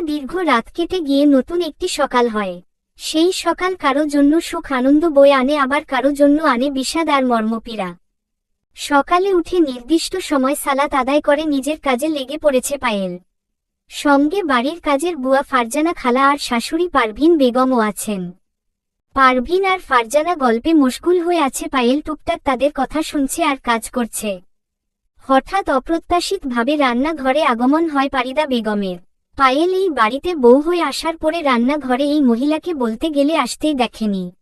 দীর্ঘ রাত কেটে গিয়ে নতুন একটি সকাল হয়। সেই সকাল কারও জন্য সুখ আনন্দ বয়ে আনে, আবার কারও জন্য আনে বিষাদ আর মর্মপীড়া। সকালে উঠে নির্দিষ্ট সময় সালাত আদায় করে নিজের কাজে লেগে পড়েছে পায়েল। সঙ্গে বাড়ির কাজের বুয়া ফারজানা খালা আর শাশুড়ি পারভিন বেগমও আছেন। পারভিন আর ফারজানা গল্পে মশগুল হয়ে আছে পায়েল টুকটাক তাদের কথা শুনছে আর কাজ করছে। হঠাৎ অপ্রত্যাশিতভাবে রান্নাঘরে আগমন হয় পারিদা বেগমের। পায়েল এই বাড়িতে বউ হয়ে আসার পরে রান্নাঘরে এই মহিলাকে বলতে গেলে আসতেই দেখেনি।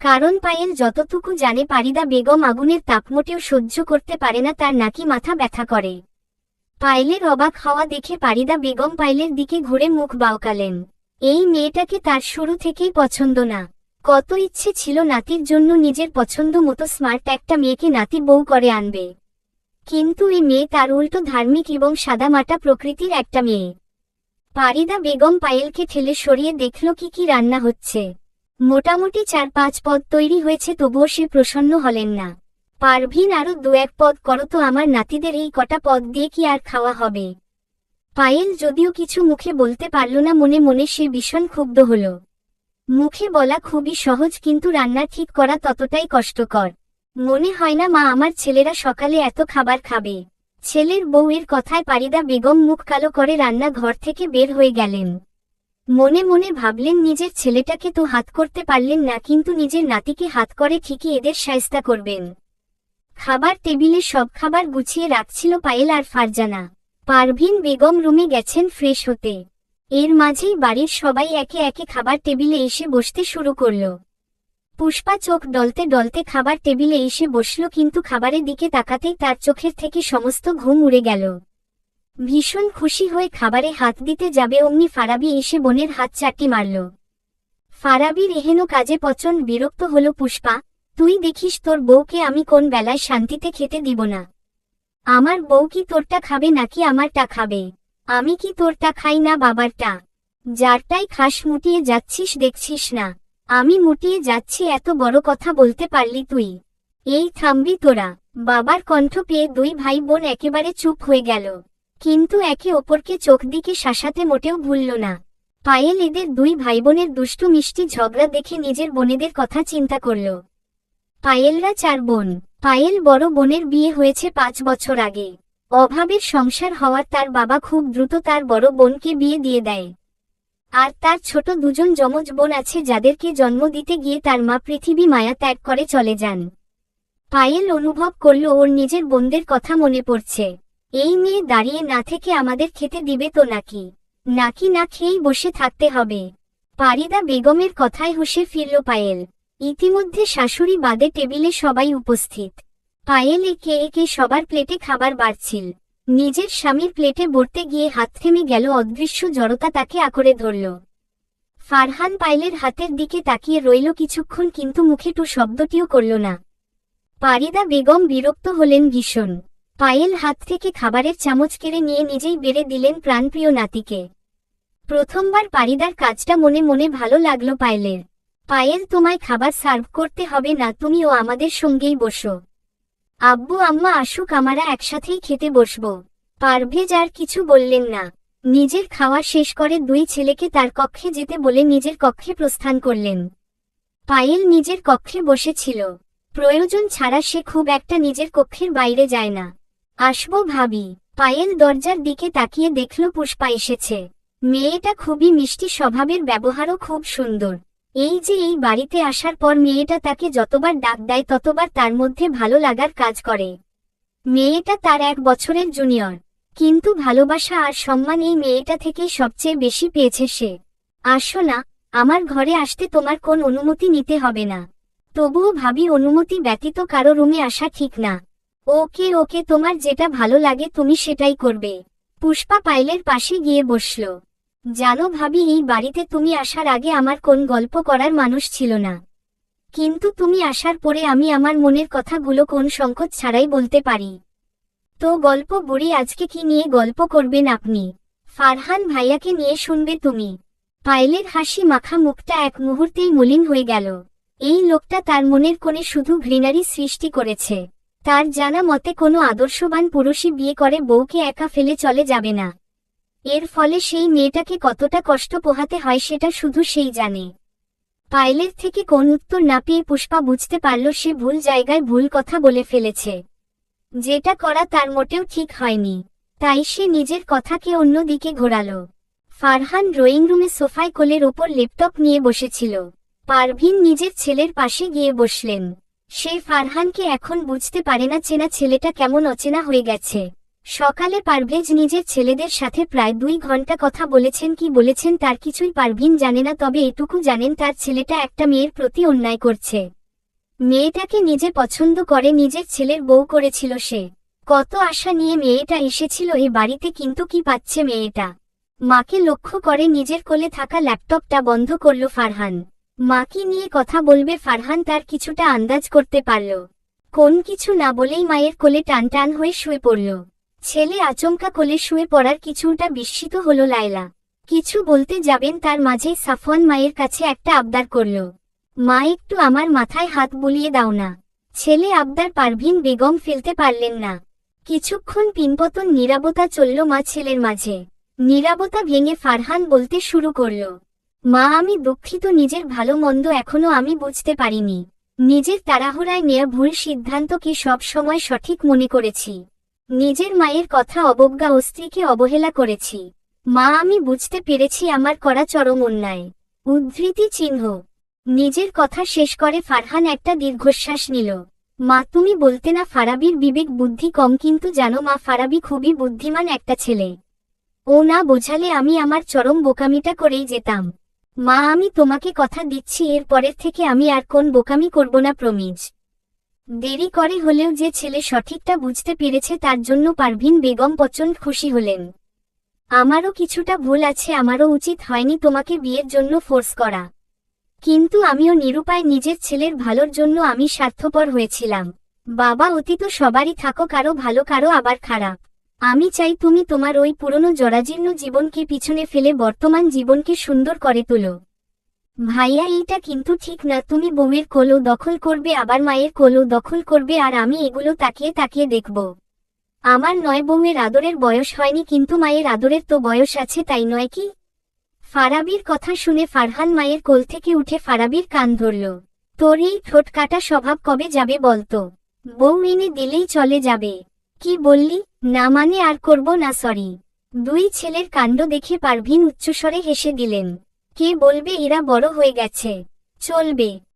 কারণ পায়েল যতটুকু জানে পারিদা বেগম আগুনের তাপমোটেও সহ্য করতে পারে না, তার নাকি মাথা ব্যথা করে। পায়েলের অবাক হওয়া দেখে পারিদা বেগম পায়েলের দিকে ঘুরে মুখ বাউকালেন। এই মেয়েটাকে তার শুরু থেকেই পছন্দ না। কত ইচ্ছে ছিল নাতির জন্য নিজের পছন্দ মতো স্মার্ট একটা মেয়েকে নাতি বউ করে আনবে। কিন্তু এই মেয়ে তার উল্টো ধার্মিক এবং সাদামাটা প্রকৃতির একটা মেয়ে। পারিদা বেগম পায়েলকে ঠেলে সরিয়ে দেখল কি কি রান্না হচ্ছে। মোটামুটি চার পাঁচ পদ তৈরি হয়েছে, তবুও সে প্রসন্ন হলেন না। পারভিন আরও দু এক পদ করো তো আমার নাতিদের এই কটা পদ দিয়ে কি আর খাওয়া হবে। পায়েল যদিও কিছু মুখে বলতে পারল না, মনে মনে সে ভীষণ ক্ষুব্ধ হল। মুখে বলা খুবই সহজ, কিন্তু রান্না ঠিক করা ততটাই কষ্টকর। মনে হয় না মা, আমার ছেলেরা সকালে এত খাবার খাবে। ছেলের বউয়ের কথায় পারিদা বেগম মুখ কালো করে রান্না ঘর থেকে বের হয়ে গেলেন। মনে মনে ভাবলেন, নিজের ছেলেটাকে তো হাত করতে পারলেন না, কিন্তু নিজের নাতিকে হাত করে ঠিকই এদের সায়স্তা করবেন। খাবার টেবিলে সব খাবার গুছিয়ে রাখছিল পায়েল আর ফারজানা। পারভিন বেগম রুমে গেছেন ফ্রেশ হতে। এর মাঝেই বাড়ির সবাই একে একে খাবার টেবিলে এসে বসতে শুরু করল। পুষ্পা চোখ ডলতে ডলতে খাবার টেবিলে এসে বসল কিন্তু খাবারের দিকে তাকাতেই তার চোখের থেকে সমস্ত ঘুম উড়ে গেল। ভীষণ খুশি হয়ে খাবারে হাত দিতে যাবে অমনি ফারাবি এসে বোনের হাত চাটি মারল। ফারাবির এহেন কাজে পচন বিরক্ত হল পুষ্পা, তুই দেখিস তোর বউকে আমি কোন বেলায় শান্তিতে খেতে দিব না। আমার বউ কি তোরটা খাবে নাকি আমারটা খাবে? আমি কি তোরটা খাই না বাবারটা? যারটাই খাস মুটিয়ে যাচ্ছিস দেখছিস না। আমি মুটিয়ে যাচ্ছি, এত বড় কথা বলতে পারলি তুই। এই থামবি তোরা। বাবার কণ্ঠ পেয়ে দুই ভাই বোন একেবারে চুপ হয়ে গেল। কিন্তু একে অপরকে চোখ দিকে শাসাতে মোটেও ভুলল না। পায়েল এদের দুই ভাই বোনের দুষ্টু মিষ্টি ঝগড়া দেখে নিজের বোনেদের কথা চিন্তা করল। পায়েলরা চার বোন। পায়েল বড় বোনের বিয়ে হয়েছে পাঁচ বছর আগে। অভাবের সংসার হওয়ার তার বাবা খুব দ্রুত তার বড় বোনকে বিয়ে দিয়ে দেয়। আর তার ছোট দুজন যমজ বোন আছে যাদেরকে জন্ম দিতে গিয়ে তার মা পৃথিবী মায়া ত্যাগ করে চলে যান। পায়েল অনুভব করল ওর নিজের বোনদের কথা মনে পড়ছে। এই মেয়ে দাঁড়িয়ে না থেকে আমাদের খেতে দিবে তো নাকি? নাকি না খেয়েই বসে থাকতে হবে? পারিদা বেগমের কথায় হুসে ফিরল পায়েল। ইতিমধ্যে শাশুড়ি বাদে টেবিলে সবাই উপস্থিত। পায়েল একে একে সবার প্লেটে খাবার বাড়ছিল। নিজের স্বামীর প্লেটে বর্তে গিয়ে হাত থেমে গেল অদৃশ্য জড়তা তাকে আঁকড়ে ধরল। ফারহান পায়েলের হাতের দিকে তাকিয়ে রইল কিছুক্ষণ কিন্তু মুখে টু শব্দটিও করল না। পারিদা বেগম বিরক্ত হলেন ভীষণ। পায়েল হাত থেকে খাবারের চামচ কেড়ে নিয়ে নিজেই বেড়ে দিলেন প্রাণপ্রিয় নাতিকে। প্রথমবার পারিদার কাজটা মনে মনে ভালো লাগল পায়েলের। পায়েল, তোমায় খাবার সার্ভ করতে হবে না তুমিও আমাদের সঙ্গেই বসো। আব্বু, আম্মা, আসুক, আমরা একসাথেই খেতে বসবো। পারভেজ আর কিছু বললেন না। নিজের খাওয়া শেষ করে দুই ছেলেকে তার কক্ষে যেতে বলে নিজের কক্ষে প্রস্থান করলেন। পায়েল নিজের কক্ষে বসেছিল। প্রয়োজন ছাড়া সে খুব একটা নিজের কক্ষের বাইরে যায় না। আসব ভাবি। পায়েল দরজার দিকে তাকিয়ে দেখল পুষ্পা এসেছে। মেয়েটা খুবই মিষ্টি স্বভাবের, ব্যবহারও খুব সুন্দর। এই যে এই বাড়িতে আসার পর মেয়েটা তাকে যতবার ডাক দেয় ততবার তার মধ্যে ভালো লাগার কাজ করে। মেয়েটা তার এক বছরের জুনিয়র কিন্তু ভালোবাসা আর সম্মান এই মেয়েটা থেকেই সবচেয়ে বেশি পেয়েছে সে। আসো না আমার ঘরে আসতে তোমার কোন অনুমতি নিতে হবে না। তবুও ভাবি অনুমতি ব্যতীত কারও রুমে আসা ঠিক না। ওকে ওকে তোমার যেটা ভালো লাগে তুমি সেটাই করবে। পুষ্পা পাইলের পাশে গিয়ে বসল। জানো ভাবি, এই বাড়িতে তুমি আসার আগে আমার কোন গল্প করার মানুষ ছিল না। কিন্তু তুমি আসার পরে আমি আমার মনের কথাগুলো কোন সংকোচ ছাড়াই বলতে পারি। তো গল্প বুড়ি, আজকে কি নিয়ে গল্প করবেন আপনি? ফারহান ভাইয়াকে নিয়ে শুনবে তুমি। পায়েলের হাসি মাখা মুখটা এক মুহূর্তেই মলিন হয়ে গেল। এই লোকটা তার মনের কোণে শুধু ঘৃণারই সৃষ্টি করেছে। তার জানা মতে কোনো আদর্শবান পুরুষই বিয়ে করে বউকে একা ফেলে চলে যাবে না। এর ফলে সেই মেয়েটাকে কতটা কষ্ট পোহাতে হয় সেটা শুধু সেই জানে। পাইলের থেকে কোন উত্তর না পেয়ে পুষ্পা বুঝতে পারল সে ভুল জায়গায় ভুল কথা বলে ফেলেছে। যেটা করা তার মোটেও ঠিক হয়নি। তাই সে নিজের কথাকে অন্য দিকে ঘোরালো। ফারহান ড্রয়িং রুমে সোফায় কোলের ওপর ল্যাপটপ নিয়ে বসেছিল। পারভিন নিজের ছেলের পাশে গিয়ে বসলেন। সে ফারহানকে এখন বুঝতে পারে না চেনা ছেলেটা কেমন অচেনা হয়ে গেছে। সকালে পারভেজ নিজের ছেলেদের সাথে প্রায় দুই ঘণ্টা কথা বলেছেন কি বলেছেন তার কিছুই পারভিন জানে না, তবে এটুকু জানেন তার ছেলেটা একটা মেয়ের প্রতি অন্যায় করছে। মেয়েটাকে নিজে পছন্দ করে, নিজের ছেলের বউ করেছিল সে। কত আশা নিয়ে মেয়েটা এসেছিল এ বাড়িতে, কিন্তু কি পাচ্ছে মেয়েটা? মাকে লক্ষ্য করে নিজের কোলে থাকা ল্যাপটপটা বন্ধ করল ফারহান। মাকে নিয়ে কথা বলবে? ফারহান তার কিছুটা আন্দাজ করতে পারল। কোন কিছু না বলেই মায়ের কোলে টান টান হয়ে শুয়ে পড়ল। ছেলে আচমকা কোলে শুয়ে পড়ার কিছুটা বিস্মিত হল লায়লা। কিছু বলতে যাবেন তার মাঝেই সাফওয়ান মায়ের কাছে একটা আবদার করল। মা, একটু আমার মাথায় হাত বুলিয়ে দাও না। ছেলে আবদার পারভিন বেগম ফেলতে পারলেন না। কিছুক্ষণ পিনপতন নীরবতা চলল মা ছেলের মাঝে। নীরবতা ভেঙে ফারহান বলতে শুরু করল, মা, আমি দুঃখিত, নিজের ভালো মন্দ এখনও আমি বুঝতে পারিনি। নিজের তাড়াহুড়ায় নেয়া ভুল সিদ্ধান্তকে সব সময় সঠিক মনে করেছি। নিজের মায়ের কথা অবজ্ঞা ও স্ত্রীকে অবহেলা করেছি। মা, আমি বুঝতে পেরেছি আমার করা চরম অন্যায়। উদ্ধৃতি চিহ্ন। নিজের কথা শেষ করে ফারহান একটা দীর্ঘশ্বাস নিল। মা, তুমি বলতে না ফারাবির বিবেক বুদ্ধি কম, কিন্তু জানো মা, ফারাবি খুবই বুদ্ধিমান একটা ছেলে। ও না বোঝালে আমি আমার চরম বোকামিটা করেই যেতাম। মা, আমি তোমাকে কথা দিচ্ছি এর পরের থেকে আমি আর কোন বোকামি করব না প্রমিজ। দেরি করে হলেও যে ছেলে সঠিকটা বুঝতে পেরেছে তার জন্য পারভিন বেগম প্রচণ্ড খুশি হলেন। আমারও কিছুটা ভুল আছে, আমারও উচিত হয়নি তোমাকে বিয়ের জন্য ফোর্স করা। কিন্তু আমিও নিরুপায় নিজের ছেলের ভালোর জন্য আমি স্বার্থপর হয়েছিলাম। বাবা অতীত সবারই থাকো, কারও ভালো, কারও আবার খারাপ। আমি চাই তুমি তোমার ওই পুরনো জরাজীর্ণ জীবনকে পিছনে ফেলে বর্তমান জীবনকে সুন্দর করে তোলো। ভাইয়া, এইটা কিন্তু ঠিক না। তুমি বউয়ের কোলো দখল করবে, আবার মায়ের কোলো দখল করবে, আর আমি এগুলো তাকিয়ে তাকিয়ে দেখব। আমার নয় বউয়ের আদরের বয়স হয়নি, কিন্তু মায়ের আদরের তো বয়স আছে, তাই নয় কি? ফারাবির কথা শুনে ফারহান মায়ের কোল থেকে উঠে ফারাবির কান ধরল। তোর এই ঠোঁট কাটা স্বভাব কবে যাবে বলতো? বউ এনে দিলেই চলে যাবে। কি বললি? না মানে আর করব না, সরি। দুই ছেলের কাণ্ড দেখে পারভিন উচ্চস্বরে হেসে দিলেন। কে বলবে? এরা বড় হয়ে গেছে। চলবে।